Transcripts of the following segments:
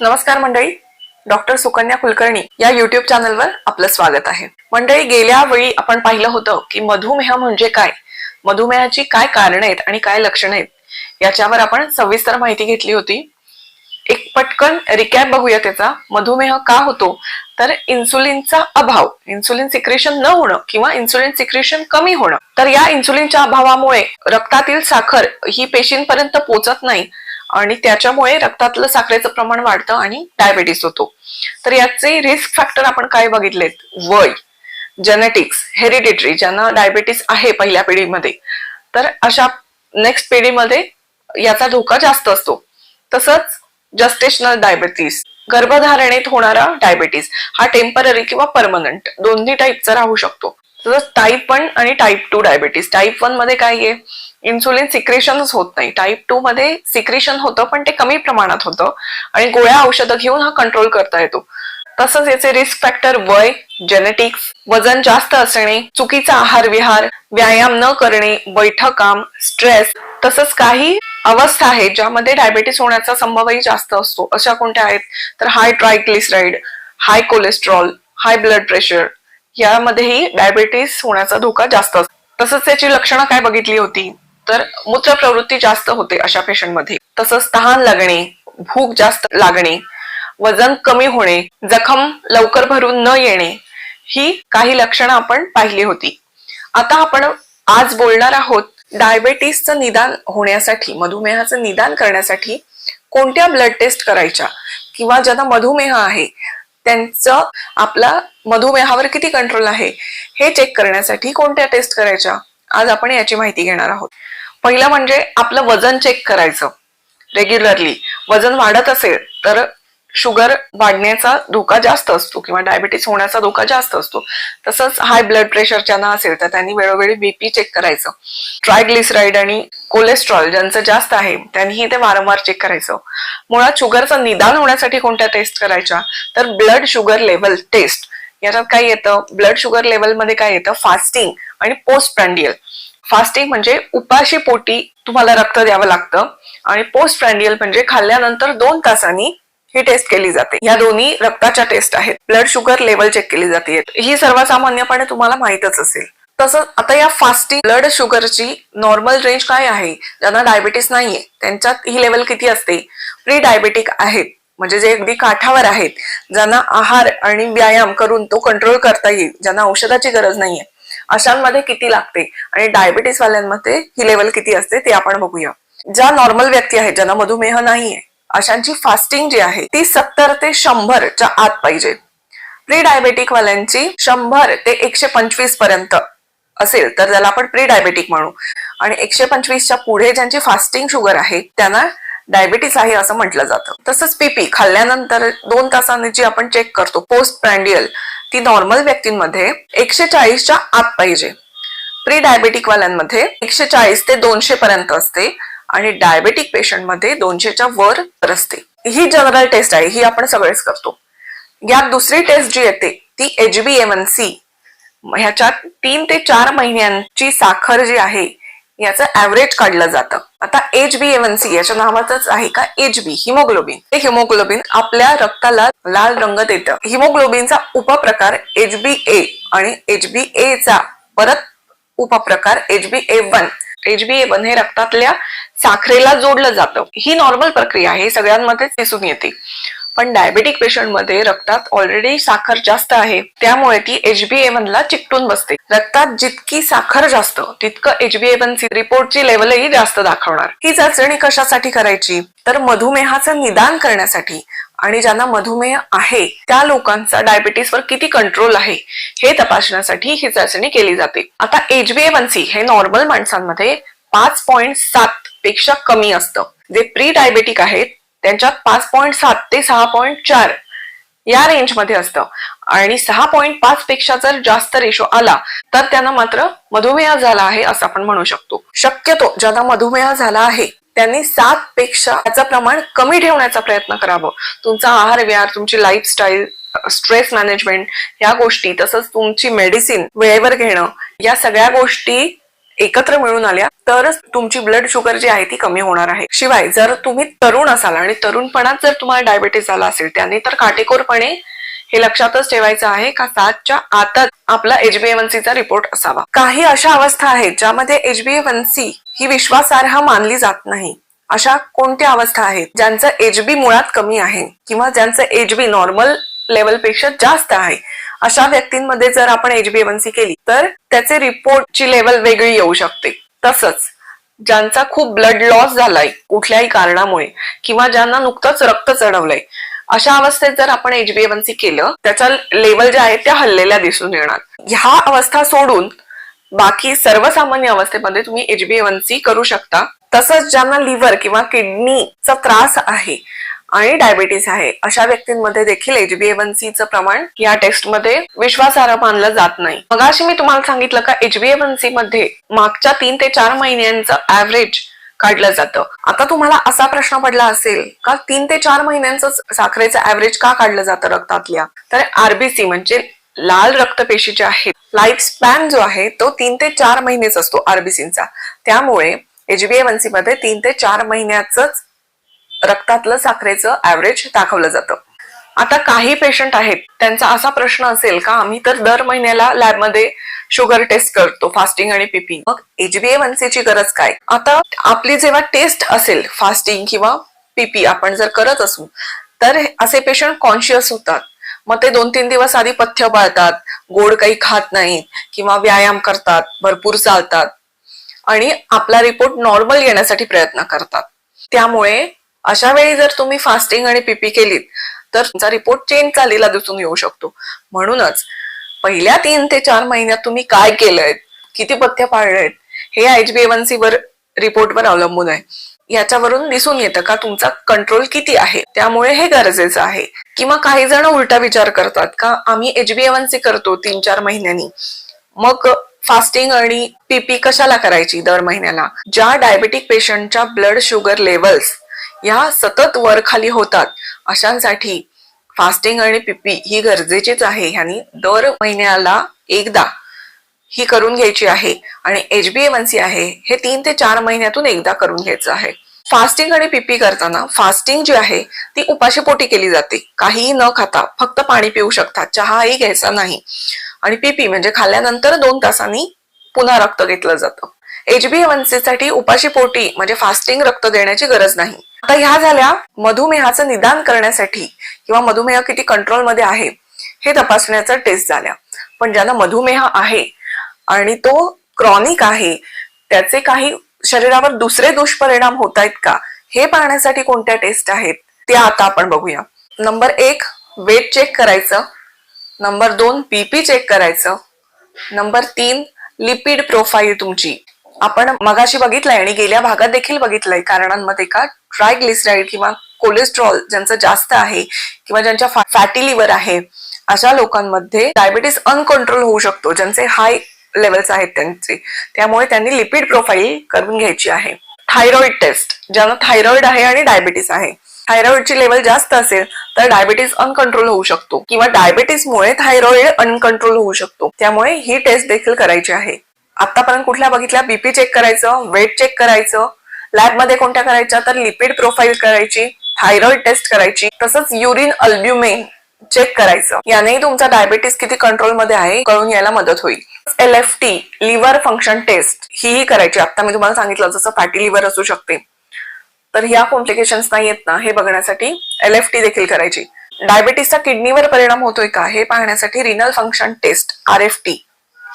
नमस्कार मंडळी. डॉक्टर सुकन्या कुलकर्णी या युट्यूब चॅनलवर आपलं स्वागत आहे. मंडळी गेल्या वेळी आपण पाहिलं होतं की मधुमेह म्हणजे काय? मधुमेहाची काय कारण आहेत आणि काय लक्षणं आहेत? याच्यावर आपण सविस्तर माहिती घेतली होती. एक पटकन रिकॅप बघूया त्याचा. मधुमेह का होतो? तर इन्सुलिनचा अभाव इन्सुलिन सिक्रेशन न होणं किंवा इन्सुलिन सिक्रेशन कमी होणं. तर या इन्सुलिनच्या अभावामुळे रक्तातील साखर ही पेशींपर्यंत पोचत नाही. आणि त्याच्यामुळे रक्तातलं साखरेचं प्रमाण वाढतं आणि डायबेटीस होतो. तर याचे रिस्क फॅक्टर आपण काय बघितलेत? वय जेनेटिक्स हेरिडिटरी ज्यांना डायबेटीस आहे पहिल्या पिढीमध्ये. तर अशा नेक्स्ट पिढीमध्ये याचा धोका जास्त असतो. तसंच जस्टेशनल डायबेटीस गर्भधारणेत होणारा डायबेटीस हा टेंपररी किंवा परमनंट दोन्ही टाईपचा राहू शकतो. तसंच टाईप वन आणि टाईप टू डायबिटीस टाईप वनमध्ये काय आहे? इन्सुलिन सिक्रेशनच होत नाही. टाईप टू मध्ये सिक्रेशन होतं पण ते कमी प्रमाणात होतं. आणि गोळ्या औषधं घेऊन हा कंट्रोल करता येतो. तसंच याचे रिस्क फॅक्टर वय जेनेटिक्स वजन जास्त असणे चुकीचा आहार विहार व्यायाम न करणे बैठक काम स्ट्रेस तसंच काही अवस्था आहेत ज्यामध्ये डायबेटीस होण्याचा संभवही जास्त असतो. अशा कोणत्या आहेत? तर high triglyceride high cholesterol high blood pressure यामध्येही diabetes होण्याचा धोका जास्त असतो. तसंच त्याची लक्षणं काय बघितली होती? तर मूत्र प्रवृत्ती जास्त होते अशा पेशंटमध्ये तसंच तहान लागणे भूक जास्त लागणे वजन कमी होणे जखम लवकर भरून न येणे ही काही लक्षणं आपण पाहिली होती. आता आपण आज बोलणार आहोत डायबेटीसचं निदान होण्यासाठी मधुमेहाचं निदान करण्यासाठी कोणत्या ब्लड टेस्ट करायच्या? किंवा ज्यांना मधुमेह आहे त्यांचं आपला मधुमेहावर किती कंट्रोल आहे हे चेक करण्यासाठी कोणत्या टेस्ट करायच्या आज आपण याची माहिती घेणार आहोत. पहिलं म्हणजे आपलं वजन चेक करायचं. रेग्युलरली वजन वाढत असेल तर शुगर वाढण्याचा धोका जास्त असतो किंवा डायबिटीस होण्याचा धोका जास्त असतो. तसंच हाय ब्लड प्रेशर ज्यांना असेल तर त्यांनी वेळोवेळी बीपी चेक करायचं. ट्रायग्लिसराईड आणि कोलेस्ट्रॉल ज्यांचं जास्त आहे त्यांनीही ते वारंवार चेक करायचं. मुळात शुगरचं निदान होण्यासाठी कोणत्या टेस्ट करायच्या? तर ब्लड शुगर लेवल टेस्ट याच्यात काय येतं? ब्लड शुगर लेवलमध्ये काय येतं? फास्टिंग आणि पोस्ट प्रँडियल फास्टिंग म्हणजे उपाशी पोटी तुम्हाला रक्त द्यावं लागतं आणि पोस्ट प्रँडियल म्हणजे खाल्ल्यानंतर दोन तासांनी ही टेस्ट केली जाते. या दोन्ही रक्ताच्या टेस्ट आहेत. ब्लड शुगर लेवल चेक केली जाते. ही सर्वसामान्यपणे तुम्हाला माहीतच असेल. तसंच आता या फास्टिंग ब्लड शुगरची नॉर्मल रेंज काय आहे? ज्यांना डायबिटीस नाहीये त्यांच्यात ही लेवल किती असते? प्री डायबेटिक आहेत. म्हणजे जे अगदी काठावर आहेत. ज्यांना आहार आणि व्यायाम करून तो कंट्रोल करता येईल ज्यांना औषधाची गरज नाहीये. अशांमध्ये किती लागते? आणि डायबिटीस वाल्यांमध्ये ही लेवल किती असते ते आपण बघूया. ज्या नॉर्मल व्यक्ती आहेत ज्यांना मधुमेह नाहीये अशांची फास्टिंग जी आहे ती सत्तर ते शंभरच्या आत पाहिजे. प्री डायबेटिक वाल्यांची शंभर ते एकशे पंचवीसपर्यंत असेल तर त्याला आपण प्री डायबेटिक म्हणू. आणि एकशे पंचवीसच्या पुढे ज्यांची फास्टिंग शुगर आहे त्यांना डायबिटीस आहे असं म्हटलं जातं. तसंच पीपी खाल्ल्यानंतर दोन तासांनी जी आपण चेक करतो पोस्ट प्रँडियल ती नॉर्मल व्यक्तींमध्ये एकशे चाळीसच्या आत पाहिजे. प्री डायबेटिक वाल्यांमध्ये एकशे चाळीस ते दोनशे पर्यंत असते. आणि डायबेटिक पेशंटमध्ये दोनशेच्या वर असते ही जनरल टेस्ट आहे ही आपण सगळेच करतो. यात दुसरी टेस्ट जी येते ती H B M N C ह्याच्यात तीन ते चार महिन्यांची साखर जी आहे याचं ऍव्हरेज काढलं जातं. आता एच बी एवन सी याच्या नावातच आहे का? एच बी हिमोग्लोबिन हे हिमोग्लोबिन आपल्या रक्ताला लाल रंग देतं. हिमोग्लोबिनचा उपप्रकार एच बी ए आणि एच बी ए चा परत उपप्रकार H B A one H B A one हे रक्तातल्या साखरेला जोडलं जातं. ही नॉर्मल प्रक्रिया आहे सगळ्यांमध्येच दिसून येते. पण डायबेटिक पेशंटमध्ये रक्तात ऑलरेडी साखर जास्त आहे त्यामुळे ती एच बी ए ला चिकटून बसते. रक्तात जितकी साखर जास्त तितकं एच बी ए सी रिपोर्टची लेवलही जास्त दाखवणार. ही चाचणी कशासाठी करायची? तर मधुमेहाचं निदान करण्यासाठी. आणि ज्यांना मधुमेह आहे त्या लोकांचा डायबिटीसवर किती कंट्रोल आहे हे तपासण्यासाठी ही चाचणी केली जाते. आता एच बी ए सी हे नॉर्मल माणसांमध्ये पाच पॉईंट सात पेक्षा कमी असतं. जे प्री डायबेटिक आहेत त्यांच्यात पाच पॉईंट सात ते सहा पॉईंट चार या रेंजमध्ये असतं. आणि सहा पॉईंट पाच पेक्षा जर जास्त रेशो आला तर त्यांना मात्र मधुमेह झाला आहे असं आपण म्हणू शकतो. शक्यतो ज्यांना मधुमेह झाला आहे त्यांनी सात पेक्षा त्याचं प्रमाण कमी ठेवण्याचा प्रयत्न करावं. तुमचा आहार विहार तुमची लाईफस्टाईल स्ट्रेस मॅनेजमेंट या गोष्टी तसंच तुमची मेडिसिन वेळेवर घेणं या सगळ्या गोष्टी एकत्र मिळून आल्या तरच तुमची ब्लड शुगर जी आहे ती कमी होणार आहे. शिवाय जर तुम्ही तरुण असाल आणि तरुणपणात जर तुम्हाला डायबिटीस झाला असेल त्याने तर काटेकोरपणे हे लक्षातच ठेवायचं आहे का सातच्या आतच आपला HbA1c चा रिपोर्ट असावा. काही अशा अवस्था आहेत ज्यामध्ये HbA1c ही विश्वासार्ह मानली जात नाही. अशा कोणत्या अवस्था आहेत? ज्यांचं एचबी मुळात कमी आहे किंवा ज्यांचं एचबी नॉर्मल लेवलपेक्षा जास्त आहे. अशा व्यक्तींमध्ये जर आपण HbA1c केली तर त्याचे रिपोर्टची लेवल वेगळी येऊ शकते. तसंच ज्यांचा खूप ब्लड लॉस झालाय कुठल्याही कारणामुळे किंवा ज्यांना नुकतंच रक्त चढवलंय अशा अवस्थेत जर आपण HbA1c केलं त्याचा लेवल जे आहे त्या हल्लेल्या दिसून येणार. ह्या अवस्था सोडून बाकी सर्वसामान्य अवस्थेमध्ये तुम्ही HbA1c करू शकता. तसंच ज्यांना लिव्हर किंवा किडनीचा त्रास आहे आणि डायबिटीस आहे अशा व्यक्तींमध्ये देखील HbA1c प्रमाण या टेस्टमध्ये विश्वासार्ह मानलं जात नाही. मग अशी मी तुम्हाला सांगितलं का HbA1c मध्ये मागच्या तीन ते चार महिन्यांचं ऍव्हरेज काढलं जातं. आता तुम्हाला असा प्रश्न पडला असेल का तीन ते चार महिन्यांचं साखरेचं ऍव्हरेज का काढलं जातं रक्तातल्या? तर आरबीसी म्हणजे लाल रक्तपेशी जे आहेत लाईफ स्पॅन जो आहे तो तीन ते चार महिनेच असतो आरबीसीचा त्यामुळे HbA1c मध्ये तीन ते चार महिन्याच रक्तातलं साखरेचं ऍव्हरेज दाखवलं जातं. आता काही पेशंट आहेत त्यांचा असा प्रश्न असेल का आम्ही तर दर महिन्याला लॅबमध्ये शुगर टेस्ट करतो फास्टिंग आणि पीपी मग HbA1c ची गरज काय? आता आपली जेव्हा टेस्ट असेल फास्टिंग किंवा पीपी आपण जर करत असू तर असे पेशंट कॉन्शियस होतात. मग ते दोन तीन दिवस आधी पथ्य पाळतात गोड काही खात नाहीत किंवा व्यायाम करतात भरपूर चालतात आणि आपला रिपोर्ट नॉर्मल येण्यासाठी प्रयत्न करतात. त्यामुळे अशा वेळी जर तुम्ही फास्टिंग आणि पीपी केलीत तर तुमचा रिपोर्ट चेंज झालेला दिसून येऊ शकतो. म्हणूनच पहिल्या तीन ते चार महिन्यात तुम्ही काय केलंय? किती पथ्य पाळलेत? हे HbA1c वर रिपोर्टवर अवलंबून आहे. याच्यावरून दिसून येतं का तुमचा कंट्रोल किती आहे? त्यामुळे हे गरजेचं आहे. किंवा काही जण उलटा विचार करतात का आम्ही HbA1c करतो तीन चार महिन्यांनी. मग फास्टिंग आणि पीपी कशाला करायची दर महिन्याला? ज्या डायबेटिक पेशंटच्या ब्लड शुगर लेवल्स या सतत वर खाली होतात अशांसाठी फास्टिंग आणि पीपी ही गरजेचीच आहे. ह्यानी दर महिन्याला एकदा ही करून घ्यायची आहे आणि HbA1c आहे हे तीन ते चार महिन्यातून एकदा करून घ्यायचं आहे. फास्टिंग आणि पीपी करताना फास्टिंग जी आहे ती उपाशीपोटी केली जाते. काहीही न खाता फक्त पाणी पिऊ शकता चहाही घ्यायचा नाही. आणि पीपी म्हणजे खाल्ल्यानंतर दोन तासांनी पुन्हा रक्त घेतलं जातं. HbA1c साठी उपाशीपोटी म्हणजे फास्टिंग रक्त देण्याची गरज नाही. आता ह्या झाल्या मधुमेहाचं निदान करण्यासाठी किंवा मधुमेह किती कंट्रोलमध्ये आहे हे तपासण्याचा टेस्ट झाल्या. पण ज्यांना मधुमेह आहे आणि तो क्रॉनिक आहे त्याचे काही शरीरावर दुसरे दुष्परिणाम होत आहेत का हे पाहण्यासाठी कोणत्या टेस्ट आहेत त्या आता आपण बघूया. नंबर एक वेट चेक करायचं. नंबर दोन बीपी चेक करायचं. नंबर तीन लिपिड प्रोफाईल तुमची. आपण मगाशी बघितलंय आणि गेल्या भागात देखील बघितलंय कारणांमध्ये का ट्रायग्लिसराईड किंवा कोलेस्ट्रॉल ज्यांचं जास्त आहे किंवा ज्यांच्या फॅटी लिव्हर आहे अशा लोकांमध्ये डायबिटीस अनकंट्रोल होऊ शकतो ज्यांचे हाय लेवल्स आहेत त्यांचे. त्यामुळे त्यांनी लिपिड प्रोफाईल करून घ्यायची आहे. थायरॉइड टेस्ट ज्यांना थायरॉइड आहे आणि डायबिटीस आहे. थायरॉइडची लेवल जास्त असेल तर डायबिटीस अनकंट्रोल होऊ शकतो. किंवा डायबिटीसमुळे थायरॉइड अनकंट्रोल होऊ शकतो. त्यामुळे ही टेस्ट देखील करायची आहे. आतापर्यंत कुठल्या बघितल्या? बीपी चेक करायचं वेट चेक करायचं. लॅबमध्ये कोणत्या करायच्या? तर लिपिड प्रोफाईल करायची थायरॉइड टेस्ट करायची तसंच युरिन अल्ब्युमेन चेक करायचं. यानेही तुमचा डायबिटीस किती कंट्रोलमध्ये आहे कळून यायला मदत होईल. L F T liver function test हीही करायची. आता मी तुम्हाला सांगितलं जसं फॅटी लिव्हर असू शकते. तर ह्या कॉम्प्लिकेशन्स नाही येत ना हे बघण्यासाठी एल एफ टी देखील करायची. डायबिटीसचा किडनीवर परिणाम होतोय का? हे पाहण्यासाठी renal function test R F T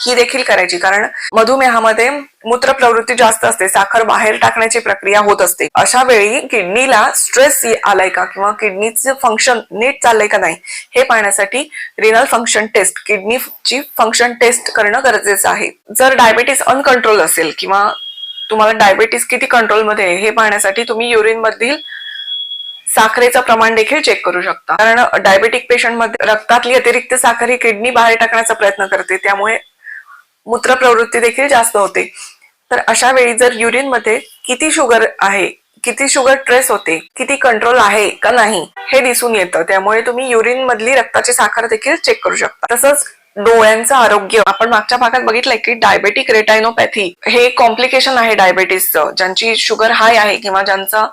ही देखील करायची. कारण मधुमेहामध्ये मूत्र प्रवृत्ती जास्त असते साखर बाहेर टाकण्याची प्रक्रिया होत असते. अशा वेळी किडनीला स्ट्रेस आलाय का किंवा किडनीचं फंक्शन नीट चाललंय का नाही हे पाहण्यासाठी रिनल फंक्शन टेस्ट किडनीची फंक्शन टेस्ट करणं गरजेचं आहे. जर डायबेटीस अनकंट्रोल असेल किंवा तुम्हाला डायबेटीस किती कंट्रोलमध्ये आहे हे पाहण्यासाठी तुम्ही युरिनमधील साखरेचं प्रमाण देखील चेक करू शकता. कारण डायबेटिक पेशंटमध्ये रक्तातली अतिरिक्त साखर ही किडनी बाहेर टाकण्याचा प्रयत्न करते त्यामुळे मूत्र प्रवृत्ती देखील जास्त होते. तर अशा वेळी जर युरिनमध्ये किती शुगर आहे किती शुगर ट्रेस होते किती कंट्रोल आहे का नाही हे दिसून येतं. त्यामुळे तुम्ही युरिन मधली रक्ताची साखर देखील चेक करू शकता. तसंच डोळ्यांचं आरोग्य. आपण मागच्या भागात बघितलंय की डायबेटिक रेटायनोपॅथी हे कॉम्प्लिकेशन आहे डायबेटीसचं ज्यांची शुगर हाय आहे किंवा ज्यांचा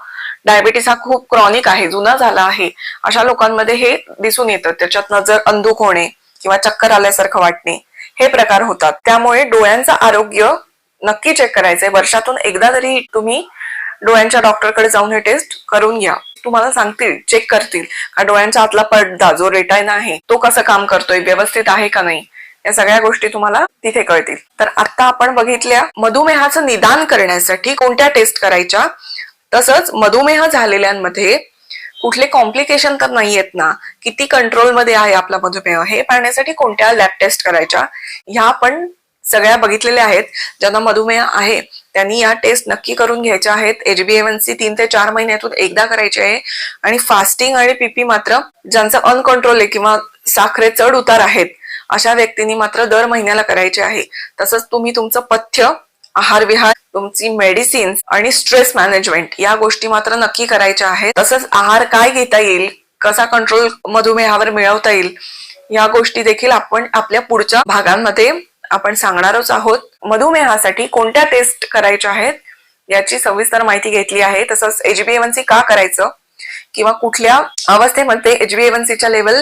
डायबेटीस हा खूप क्रॉनिक आहे जुना झाला आहे अशा लोकांमध्ये हे दिसून येतं. त्याच्यात नजर अंधुक होणे किंवा चक्कर आल्यासारखं वाटणे. हे प्रकार होतात. त्यामुळे डोळ्यांचं आरोग्य नक्की चेक करायचंय. वर्षातून एकदा तरी तुम्ही डोळ्यांच्या डॉक्टरकडे जाऊन हे टेस्ट करून घ्या. तुम्हाला सांगतील चेक करतील. का डोळ्यांच्या आतला पडदा जो रेटायना आहे तो कसं काम करतोय व्यवस्थित आहे का नाही या सगळ्या गोष्टी तुम्हाला तिथे कळतील. तर आता आपण बघितल्या मधुमेहाचं निदान करण्यासाठी कोणत्या टेस्ट करायच्या? तसंच मधुमेह झालेल्यांमध्ये कुठले कॉम्प्लिकेशन तर नाही आहेत ना? किती कंट्रोलमध्ये आहे आपला मधुमेह? हे पाहण्यासाठी कोणत्या लॅब टेस्ट करायच्या? ह्या पण सगळ्या बघितलेल्या आहेत. ज्यांना मधुमेह आहे त्यांनी या टेस्ट नक्की करून घ्यायच्या आहेत. एचबीएमएनसी तीन ते चार महिन्यातून एकदा करायची आहे. आणि फास्टिंग आणि पीपी मात्र ज्यांचं अनकंट्रोल आहे किंवा साखरे चढ उतार आहेत अशा व्यक्तींनी मात्र दर महिन्याला करायचे आहे. तसंच तुम्ही तुमचं पथ्य आहार विहार तुमची मेडिसिन आणि स्ट्रेस मॅनेजमेंट या गोष्टी मात्र नक्की करायच्या आहेत. तसंच आहार काय घेता येईल कसा कंट्रोल मधुमेहावर मिळवता येईल या गोष्टी देखील आपण आपल्या पुढच्या भागांमध्ये आपण सांगणारच आहोत. मधुमेहासाठी कोणत्या टेस्ट करायच्या आहेत? याची सविस्तर माहिती घेतली आहे. तसंच एचबीएवनसी का करायचं? किंवा कुठल्या अवस्थेमध्ये एचबीएवनसीच्या लेवल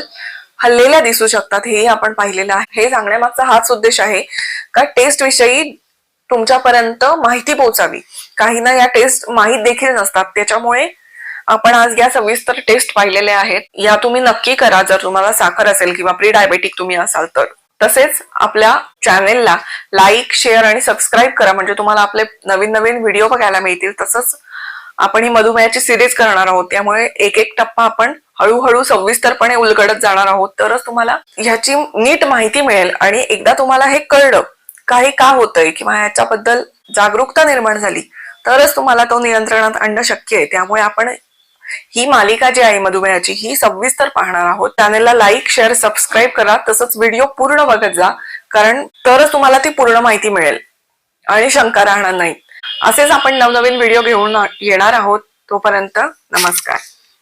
हल्लेल्या दिसू शकतात हेही आपण पाहिलेलं आहे. हे सांगण्यामागचा हाच उद्देश आहे का टेस्ट विषयी तुमच्यापर्यंत माहिती पोहोचावी. काहींना या टेस्ट माहीत देखील नसतात. त्याच्यामुळे आपण आज या सविस्तर टेस्ट पाहिलेल्या आहेत. या तुम्ही नक्की करा. जर तुम्हाला साखर असेल किंवा प्री डायबेटिक तुम्ही असाल तर. तसेच आपल्या चॅनेलला लाईक शेअर आणि सबस्क्राईब करा. म्हणजे तुम्हाला आपले नवीन नवीन व्हिडिओ बघायला मिळतील. तसंच आपण ही मधुमेहाची सिरीज करणार आहोत. त्यामुळे एक एक टप्पा आपण हळूहळू सविस्तरपणे उलगडत जाणार आहोत. तरच तुम्हाला ह्याची नीट माहिती मिळेल आणि एकदा तुम्हाला हे कळलं काही का होतंय किंवा ह्याच्याबद्दल जागरूकता निर्माण झाली तरच तुम्हाला तो नियंत्रणात आणणं शक्य आहे. त्यामुळे आपण ही मालिका जी आहे मधुमेहाची ही सविस्तर पाहणार आहोत. चॅनेलला लाईक शेअर सबस्क्राईब करा. तसंच व्हिडिओ पूर्ण बघत जा कारण तरच तुम्हाला ती पूर्ण माहिती मिळेल. आणि शंका राहणार नाही. असेच आपण नवनवीन व्हिडिओ घेऊन येणार आहोत. तोपर्यंत नमस्कार.